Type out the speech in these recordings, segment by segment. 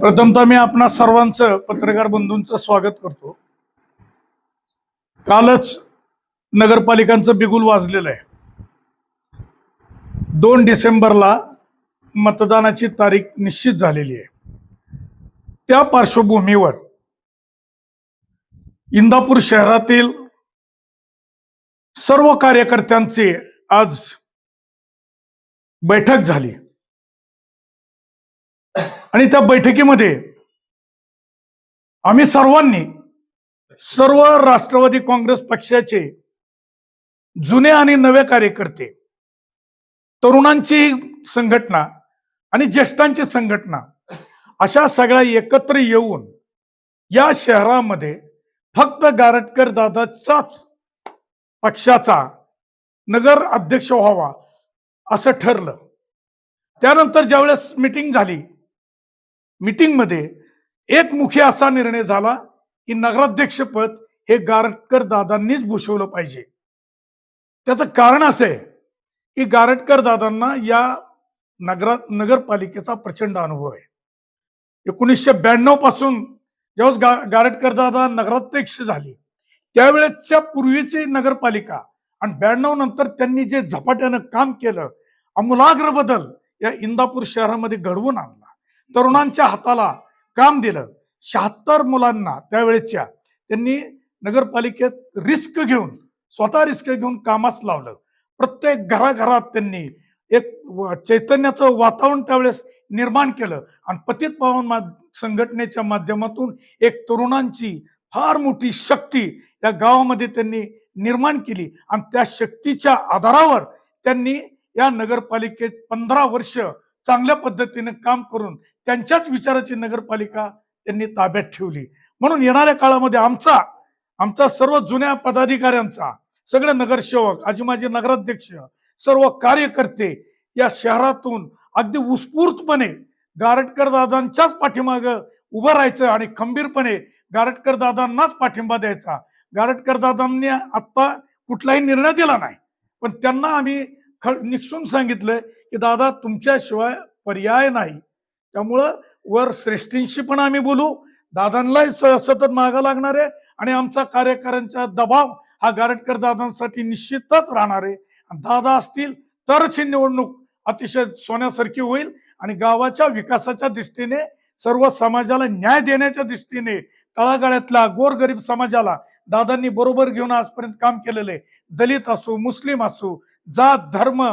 प्रथमतः मी आपणा सर्वांचं पत्रकार बंधूंचं स्वागत करतो. कालच नगरपालिकांचं बिगुल वाजलेलं आहे. दोन डिसेंबरला मतदानाची तारीख निश्चित झालेली आहे. त्या पार्श्वभूमीवर इंदापूर शहरातील सर्व कार्यकर्त्यांची आज बैठक झाली. आणि त्या बैठकीमध्ये आम्ही सर्वांनी सर्व राष्ट्रवादी काँग्रेस पक्षाचे जुने आणि नवे कार्यकर्ते तरुणांची संघटना आणि ज्येष्ठांची संघटना अशा सगळ्या एकत्र येऊन या शहरामध्ये फक्त गारटकर दादाचाच पक्षाचा नगर अध्यक्ष व्हावा असं ठरलं. त्यानंतर ज्यावेळेस मिटिंग झाली मीटिंगमध्ये एकमुखी असा निर्णय झाला की नगराध्यक्षपद हे गारटकर दादांनीच भूषवलं पाहिजे. त्याचं कारण असं आहे की गारटकर दादांना या नगरा नगरपालिकेचा प्रचंड अनुभव आहे. एकोणीसशे ब्याण्णवपासून जेव्हा गा गारटकर दादा नगराध्यक्ष झाले त्यावेळेसच्या पूर्वीची नगरपालिका आणि ब्याण्णव नंतर त्यांनी जे झपाट्यानं काम केलं अमूलाग्र बदल या इंदापूर शहरामध्ये घडवून आणला. तरुणांच्या हाताला काम दिलं. शहात्तर मुलांना त्यावेळेच्या त्यांनी नगरपालिकेत रिस्क घेऊन स्वतः रिस्क घेऊन कामास लावलं. प्रत्येक घराघरात त्यांनी एक व- चैतन्याचं वातावरण त्यावेळेस निर्माण केलं आणि पतित पावन मा संघटनेच्या माध्यमातून एक तरुणांची फार मोठी शक्ती या गावामध्ये त्यांनी निर्माण केली आणि त्या शक्तीच्या आधारावर त्यांनी या नगरपालिकेत पंधरा वर्ष चांगल्या पद्धतीने काम करून त्यांच्याच विचाराची नगरपालिका त्यांनी ताब्यात ठेवली. म्हणून येणाऱ्या काळामध्ये आमचा आमचा सर्व जुन्या पदाधिकाऱ्यांचा सगळे नगरसेवक आजी माजी नगराध्यक्ष सर्व कार्यकर्ते या शहरातून अगदी उत्स्फूर्तपणे गारटकर दादांच्याच पाठीमाग उभं राहायचं आणि खंबीरपणे गारटकर दादांनाच पाठिंबा द्यायचा. गारटकर दादांनी आत्ता कुठलाही निर्णय दिला नाही. पण त्यांना आम्ही ख निक्षून सांगितलं की दादा तुमच्याशिवाय पर्याय नाही. त्यामुळं वर श्रेष्ठींशी पण आम्ही बोलू. दादांनाही स- सतत मागं लागणार आहे आणि आमचा कार्यकर्त्यांचा दबाव हा गारटकर दादांसाठी निश्चितच राहणार आहे. दादा असतील तरच ही निवडणूक अतिशय सोन्यासारखी होईल आणि गावाच्या विकासाच्या दृष्टीने सर्व समाजाला न्याय देण्याच्या दृष्टीने तळागाळ्यातल्या गोरगरीब समाजाला दादांनी बरोबर घेऊन आजपर्यंत काम केलेलं आहे. दलित असो मुस्लिम असो जात धर्म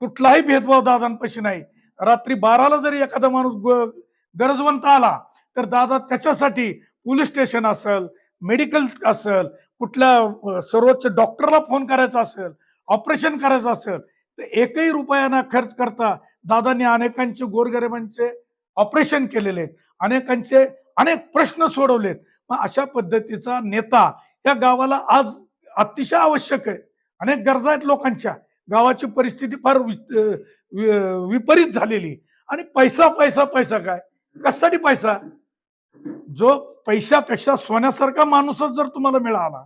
कुठलाही भेदभाव दादांपाशी नाही. रात्री बाराला जरी एखादा माणूस ग- गरजवंत आला तर दादा त्याच्यासाठी पोलीस स्टेशन असेल मेडिकल असेल कुठल्या सर्वोच्च डॉक्टरला फोन करायचा असेल ऑपरेशन करायचं असेल तर एकही रुपयाना खर्च करता दादांनी अनेकांचे गोरगरिबांचे ऑपरेशन केलेले आहेत. अनेकांचे अनेक प्रश्न सोडवलेत मग अशा पद्धतीचा नेता या गावाला आज अतिशय आवश्यक आहे. अनेक गरजा आहेत लोकांच्या. गावाची परिस्थिती फार वि- विपरीत झालेली. आणि पैसा पैसा पैसा काय? कशासाठी पैसा? जो पैशापेक्षा सोन्यासारखा माणूसच जर तुम्हाला मिळाला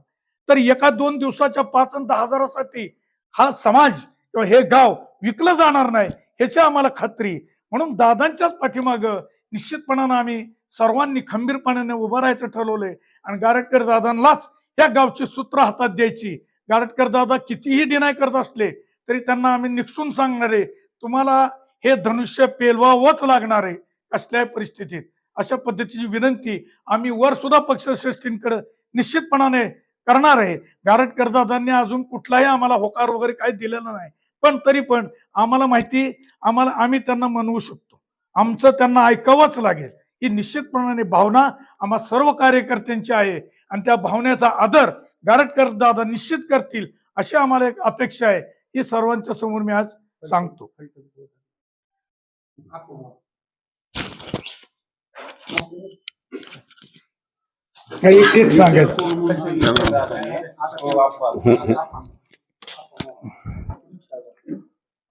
तर एका दोन दिवसाच्या पाच आणि दहा हजारासाठी हा समाज किंवा हे गाव विकलं जाणार नाही ह्याची आम्हाला खात्री. म्हणून दादांच्याच पाठीमाग निश्चितपणानं आम्ही सर्वांनी खंबीरपणाने उभं राहायचं ठरवलंय आणि गारटकर दादांनाच या गावची सूत्र हातात द्यायची. गारटकर दादा कितीही डिनाय करत असले तरी त्यांना आम्ही निक्षून सांगणार आहे तुम्हाला हे धनुष्य पेलवावंच लागणार आहे कसल्याही परिस्थितीत. अशा पद्धतीची विनंती आम्ही वर सुद्धा पक्षश्रेष्ठींकडे निश्चितपणाने करणार आहे. गारट कर्जदारांनी अजून कुठलाही आम्हाला होकार वगैरे काही दिलेला नाही. पण तरी पण आम्हाला माहिती आम्हाला आम्ही त्यांना म्हणवू शकतो. आमचं त्यांना ऐकावंच लागेल. ही निश्चितपणाने भावना आम्हा सर्व कार्यकर्त्यांची आहे आणि त्या भावनेचा आदर गारटकर दादा निश्चित करतील अशी आम्हाला एक अपेक्षा आहे. ही सर्वांच्या समोर मी आज सांगतो. एक एक सांगायचं.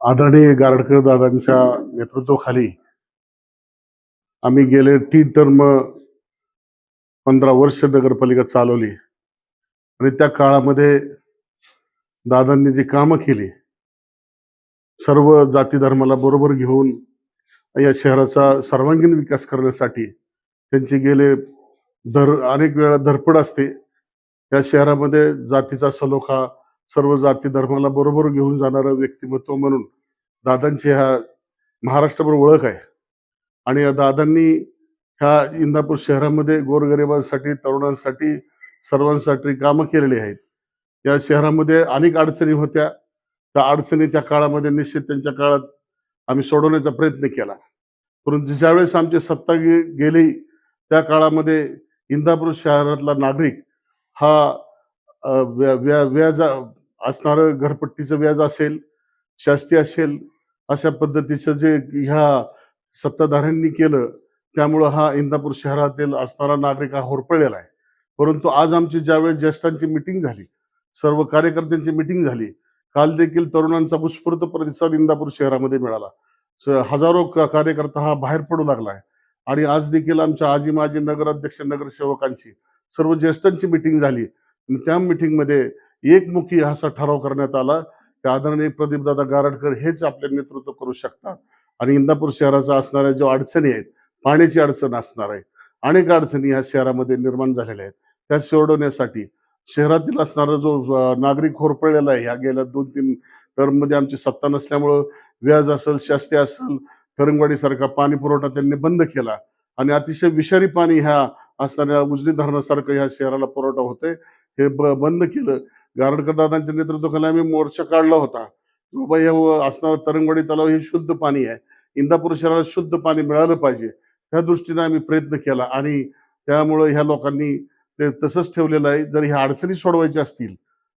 आदरणीय गारडकर दादांच्या नेतृत्वाखाली आम्ही गेले तीन टर्म पंधरा वर्ष नगरपालिका चालवली. आणि त्या काळामध्ये दादांनी जी कामं केली सर्व जाती धर्माला बरोबर घेऊन या शहराचा सर्वांगीण विकास करण्यासाठी त्यांचे गेले धर अनेक वेळा धरपड असते. या शहरामध्ये जातीचा सलोखा सर्व जाती धर्माला बरोबर घेऊन जाणारं व्यक्तिमत्व म्हणून दादांची ह्या महाराष्ट्रभर ओळख आहे. आणि या दादांनी ह्या इंदापूर शहरामध्ये गोरगरिबांसाठी तरुणांसाठी सर्वांसाठी कामं केलेली आहेत. या शहरामध्ये अनेक अडचणी होत्या. त्या अडचणीच्या काळामध्ये निश्चित त्यांच्या काळात आम्ही सोडवण्याचा प्रयत्न केला. परंतु ज्यावेळेस आमची सत्ता गे गेली त्या काळामध्ये इंदापूर शहरातला नागरिक हा व्या व्या व्याज असणारं घरपट्टीचं व्याज असेल शास्ती असेल अशा पद्धतीचं जे ह्या सत्ताधाऱ्यांनी केलं त्यामुळं हा इंदापूर शहरातील असणारा नागरिक हा होरपळलेला आहे. परंतु आज आमची ज्यावेळेस ज्येष्ठांची मिटिंग झाली सर्व कार्यकर्त्यांची मिटिंग झाली. काल देखील तरुणांचा उत्स्फूर्त प्रतिसाद इंदापूर शहरामध्ये मिळाला. हजारो कार्यकर्ता हा बाहेर पडू लागला आहे. आणि आज देखील आमच्या आजी माजी नगराध्यक्ष नगरसेवकांची सर्व ज्येष्ठांची मिटिंग झाली. आणि त्या मिटिंगमध्ये एकमुखी असा ठराव करण्यात आला की आदरणीय प्रदीपदादा गारडकर हेच आपले नेतृत्व करू शकतात. आणि इंदापूर शहराचा असणाऱ्या ज्या अडचणी आहेत पाण्याची अडचण असणार आहे. अनेक अडचणी ह्या शहरामध्ये निर्माण झालेल्या आहेत. त्या सोडवण्यासाठी शहरातील असणारा जो नागरिक होरपळलेला आहे ह्या गेल्या दोन तीन टर्ममध्ये आमची सत्ता नसल्यामुळं व्याज असेल शास्ती असेल तरंगवाडीसारखा पाणी पुरवठा त्यांनी बंद केला. आणि अतिशय विषारी पाणी ह्या असणाऱ्या उजनी धरणासारखं ह्या शहराला पुरवठा होतोय हे ब बंद केलं. गारडकर दादांच्या नेतृत्वाखाली आम्ही मोर्चा काढला होता. बाबा हे असणारं तरंगवाडी तलाव हे शुद्ध पाणी आहे. इंदापूर शहराला शुद्ध पाणी मिळालं पाहिजे. त्या दृष्टीने आम्ही प्रयत्न केला आणि त्यामुळं ह्या लोकांनी ते तसंच ठेवलेलं आहे. जर ह्या अडचणी सोडवायच्या असतील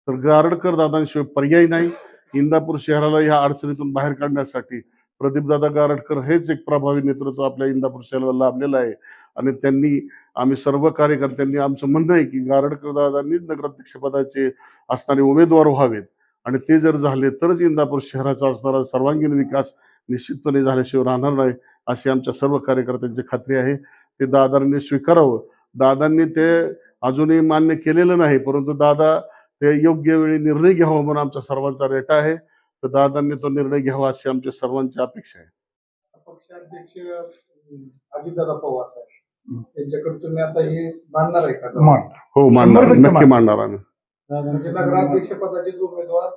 तर गारडकर दादांशिवाय पर्याय नाही. इंदापूर शहराला ह्या अडचणीतून बाहेर काढण्यासाठी प्रदीपदादा गारडकर हेच एक प्रभावी नेतृत्व आपल्या इंदापूर शहराला लाभलेलं आहे. आणि त्यांनी आम्ही सर्व कार्यकर्त्यांनी आमचं म्हणणं आहे की गारडकर दादांनीच नगराध्यक्षपदाचे असणारे उमेदवार व्हावेत. आणि ते जर झाले तरच इंदापूर शहराचा असणारा सर्वांगीण विकास निश्चितपणे झाल्याशिवाय राहणार नाही अशी आमच्या सर्व कार्यकर्त्यांची खात्री आहे. ते दादांनी स्वीकारावं. दादांनी ते अजूनही मान्य केलेलं नाही परंतु दादा ते योग्य वेळी निर्णय घ्यावा म्हणून आमच्या सर्वांचा रेटा आहे. तर दादांनी तो निर्णय घ्यावा अशी आमच्या सर्वांची अपेक्षा आहे. पक्षाध्यक्ष अजितदादा पवार त्यांच्याकडे तुम्ही आता हे मांडणार आहे का? मान. हो मांडणार. नक्की मांडणार. आम्ही. म्हणजे नगराध्यक्ष पदाचे जो उमेदवार.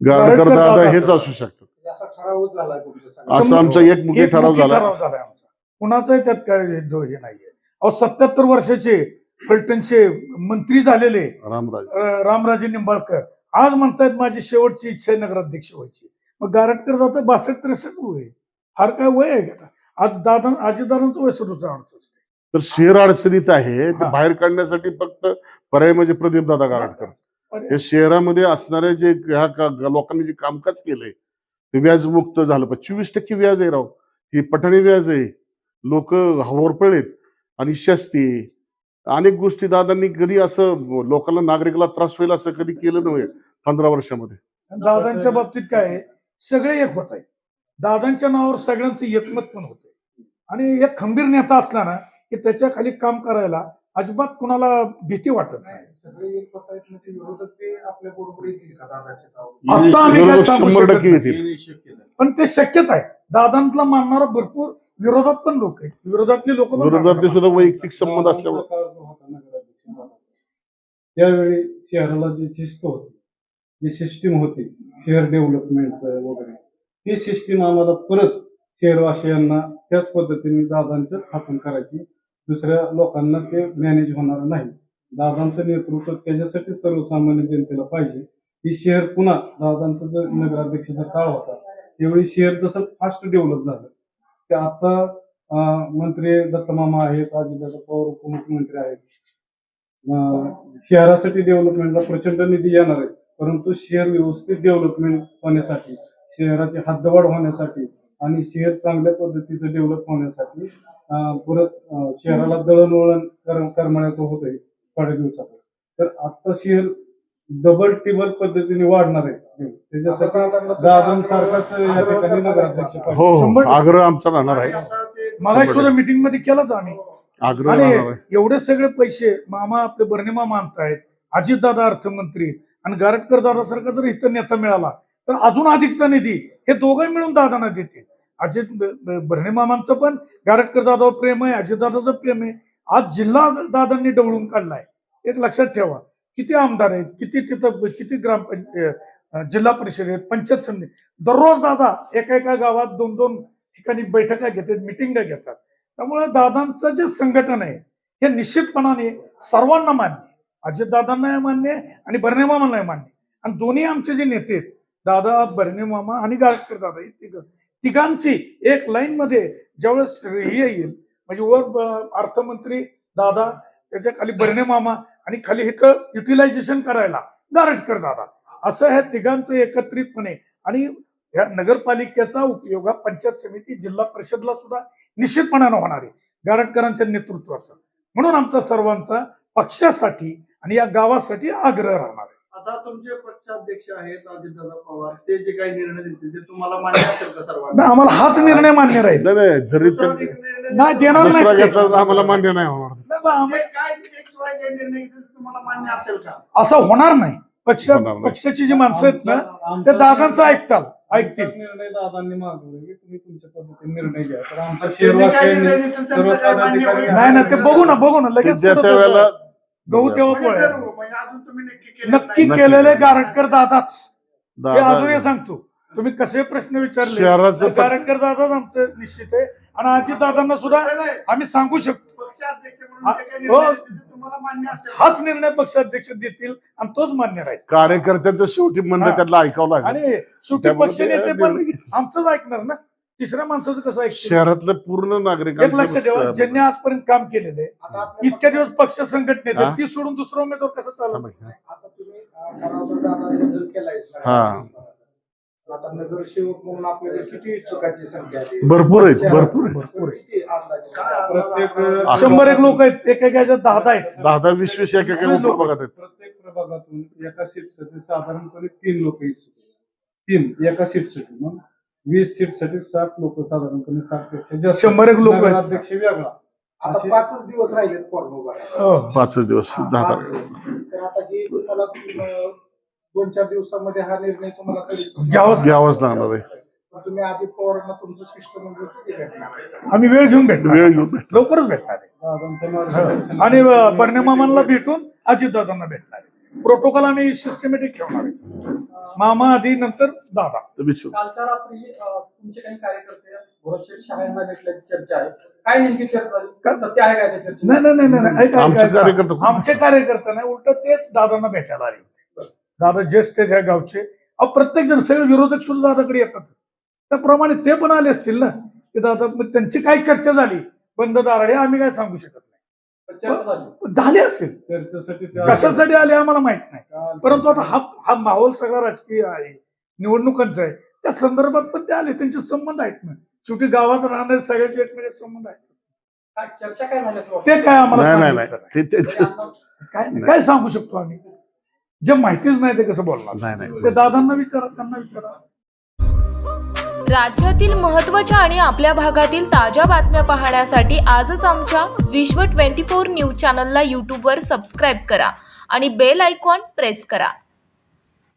गारडकर गारडकर दादा. हेच असू शकतात. असा ठरावच झालाय तुमच्या संघात. असं आमचा एक मुखी एक ठराव झाला आमचा. कुणाचाही त्यात काय दो हे नाहीये. अहो सत्याहत्तर वर्षाचे फलटणचे मंत्री झालेले रामराज. रामराजे निंबाळकर. आज म्हणतायत माझी शेवटची इच्छा आहे नगराध्यक्ष व्हायची. मग गारटकर जातं बासष्ट त्रेसष्ट वय. फार काय वय आहे का आज दादा आजीदारांचं वय सुरू अडचण तर शहर अडचणीत आहे ते. बाहेर काढण्यासाठी फक्त पर्याय म्हणजे प्रदीप दादा गारडकर हे शहरामध्ये असणारे जे ह्या लोकांनी जे कामकाज केलंय ते व्याजमुक्त झालं. पण चोवीस टक्के व्याज आहे राव. ही पठाणी व्याज आहे. लोक होरपळेत आणि शस्ती अनेक गोष्टी दादांनी कधी असं लोकांना नागरिकाला त्रास होईल असं कधी केलं नव्हे पंधरा वर्षामध्ये. दादांच्या बाबतीत काय आहे? सगळे एक होत आहे दादांच्या नावावर सगळ्यांचं एकमत पण होतंय. आणि एक खंबीर नेता असला ना की त्याच्याखाली काम करायला अजिबात कुणाला भीती वाटत नाही. होत? आता आम्ही सांगू पण ते शक्यता आहे. दादांतला मानणारा भरपूर विरोधात पण लोक आहेत. विरोधातले लोक विरोधातले सुद्धा वैयक्तिक संबंध असल्यामुळे दादांचा काळ जो होता नगराध्यक्षपदाचा, त्यावेळी शहराला जी शिस्त होती जी सिस्टीम होती शहर डेव्हलपमेंटचं वगैरे ती सिस्टीम आम्हाला परत शहरवासियांना त्याच पद्धतीने दादांचं स्थापन करायची. दुसऱ्या लोकांना ते मॅनेज होणार नाही. दादांचं नेतृत्व त्याच्यासाठी सर्वसामान्य जनतेला पाहिजे. की शहर पुन्हा दादांचा जो नगराध्यक्षाचा काळ होता त्यावेळी शहर जसं फास्ट डेव्हलप झालं. ते आता मंत्री दत्तमामा आहेत अजितदादा पवार उपमुख्यमंत्री आहेत. शहरासाठी डेव्हलपमेंटला प्रचंड निधी येणार आहे. परंतु शहर व्यवस्थित डेव्हलपमेंट होण्यासाठी शहराची हद्दवाढ होण्यासाठी आणि शहर चांगल्या पद्धतीचं डेव्हलप होण्यासाठी परत शहराला दळणवळण कर- करमण्याचं होत आहे थोड्या दिवसात तर आता शहर डबल टिबल पद्धतीने वाढणार आहे. त्याच्यासाठी आग्रह. हो हो. आग्रह आमचा राहणार आहे. सुद्धा मिटिंगमध्ये केलाच आम्ही. आग्रह आणि राहणार आहे एवढे सगळे पैसे मामा आपले बर्णिमा मानतायत अजितदादा अर्थमंत्री आणि गारटकर दादा सारखा जर इथं नेता मिळाला तर अजून अधिकचा निधी हे दोघं मिळून दादांना देतील. अजित ब- मामांचं पण गारटकर दादावर प्रेम आहे अजितदादाचं प्रेम आहे. आज जिल्हा दादांनी डवळून काढलाय. एक लक्षात ठेवा किती आमदार आहेत किती तिथं किती ग्राम जिल्हा परिषद आहेत पंचायत समिती. दररोज दादा एका एका गावात दोन दोन ठिकाणी बैठका घेतात मिटिंगा घेतात. त्यामुळे दादांचं जे संघटन आहे हे निश्चितपणाने सर्वांना मान्य आहे. अजितदादांना मान्य आहे आणि बर्णे मामांना मान्य आणि दोन्ही आमचे जे नेते आहेत दादा बर्णे मामा आणि गाडकर दादा तिघं तिघांची एक लाईनमध्ये ज्यावेळेस हे येईल म्हणजे वर अर्थमंत्री दादा त्याच्याखाली बर्णे मामा आणि खाली इथं युटिलायझेशन करायला गारटकर दादा असं ह्या तिघांचं एकत्रितपणे आणि या नगरपालिकेचा उपयोग हा पंचायत समिती जिल्हा परिषदला सुद्धा निश्चितपणानं होणार आहे. गारटकरांच्या नेतृत्वाचा. म्हणून आमचा सर्वांचा पक्षासाठी आणि या गावासाठी आग्रह राहणार आहे. आता तुमचे पक्षाध्यक्ष आहेत अजितदादा पवार. ते जे काही निर्णय देतील ते तुम्हाला मान्य असेल का सर्वांना? नाही, आम्हाला हाच निर्णय मान्य राहील. नाही नाही जरी दुसरा ते एक निर्णय नाही, देणार नाही दुसरा ते. घेतला तर आम्हाला मान्य नाही होणार. नाही बा, आम्ही- काय एक्स वाय जे निर्णय घेतील ते तुम्हाला मान्य असेल का? असं होणार नाही. पक्ष होणार नाही. पक्षाची जी माणसं आहेत ना आमचा- ते दादांचं ऐकताल आमचाच ऐकतील निर्णय दादांनी मागवला की तुम्ही तुमच्या पद्धतीने निर्णय घ्या तर आमचा होईल? नाही ना ते बघू ना बघू ना लगेच ज्या त्या वेळेला? गहू तेव्हा म्हणजे पोळ्या. ठरवू. म्हणजे अजून तुम्ही नक्की केलेलं गारटकर दादाच हे अजून हे सांगतो तुम्ही कसे प्रश्न विचारले शहराचं गारटकर दादाच आमचं निश्चित आहे आणि अजित दादांना सुद्धा. आम्ही सांगू शकतो हा? हाच निर्णय पक्षाध्यक्ष देतील आणि तोच मान्य राहील. कार्यकर्त्यांचं शेवटी म्हणणं. त्यांना ऐकावं लागेल. आणि शेवटी पक्ष नेते पण आमचंच ऐकणार ना? तिसऱ्या माणसाचं कसं ऐकतील? शहरातलं पूर्ण एक लक्षात ठेवा ज्यांनी आजपर्यंत काम केलेलं आहे. इतक्या दिवस पक्ष संघटनेत ती सोडून दुसरा उमेदवार कसं चालू आता तुम्ही केलाय हा. आता नगरसेवक म्हणून आपल्याला किती इच्छुकांची संख्या आहे भरपूर आहेत भरपूर आहेत भरपूर किती अंदाजे? प्रत्येक आपला? शंभर एक लोक आहेत एकेकाच्या दहा दहा आहेत दहा दहा वीस वीस एक एक उपभागात आहेत प्रत्येक प्रभागातून एका सीटसाठी साधारणपणे तीन लोक इच्छुक आहेत. तीन एका सीटसाठी मग वीस सीटसाठी साठ लोक साधारणपणे साठपेक्षा जास्त शंभर एक लोक आहेत. अध्यक्ष वेगळा आता असे- पाचच दिवस राहिलेत फॉर्म. हो. पाचच दिवस दहा तारीख तर आता हे तुम्हाला अं, दोन चार दिवसामध्ये हा निर्णय तुम्हाला कधी घ्यावाच घ्यावंच लागणार आहे. तुम्ही अजित पवारांना तुमचं शिष्टमंडळ किती भेटणार. आम्ही वेळ घेऊन भेटणार. वेळ घेऊन. लवकरच भेटणार आहे. आणि बर्णे मामांना भेटून अजितदादांना भेटणार आहे. प्रोटोकॉल आम्ही सिस्टमॅटिक ठेवणार आहे. मामा आधी नंतर दादा. विश्व कालच्या रात्री अ, तुमचे काही कार्यकर्ते भोरशेठ शहा यांना भेटल्याची चर्चा आहे. काय नेमकी चर्चा झाली सत्य आहे काय त्या चर्चेत नाही नाही नाही नाही ऐका, आमचे ऐका. कार्यकर्ते आमचे कार्यकर्ते नाही उलट तेच दादांना भेटायला आले होते. दादा ज्येष्ठ आहेत ह्या गावचे. अहो प्रत्येक जण सगळे विरोधक सुद्धा दादाकडे येतात. त्याप्रमाणे ते पण आले असतील ना? की दादा मग त्यांची काय चर्चा झाली? बंद दाराडे आम्ही काय सांगू शकत नाही. चर्चा झाली. असेल. चर्चेसाठी कशासाठी आले आम्हाला माहीत नाही. परंतु आता हा हा माहोल सगळा राजकीय आहे. निवडणुकांचा आहे. त्या संदर्भात पण ते आले. त्यांचे संबंध आहेत ना? शेवटी गावात राहणारे सगळ्याचे एकमेकांचे संबंध आहेत. काय चर्चा काय झाली? ते काय आम्हाला नाही नाही सांगितलं नाही. ते ते- अंदाज- काय काय सांगू शकतो आम्ही? जे माहितीच नाही ते कसं बोलणार? नाही नाही. ते दादांना विचारा त्यांना विचारा. राज्यातील महत्त्वाच्या आणि आपल्या भागातील ताज्या बातम्या पाहण्यासाठी आजच आमच्या विश्व 24 न्यूज चॅनलला यूट्यूबवर सबस्क्राईब करा आणि बेल आयकॉन प्रेस करा.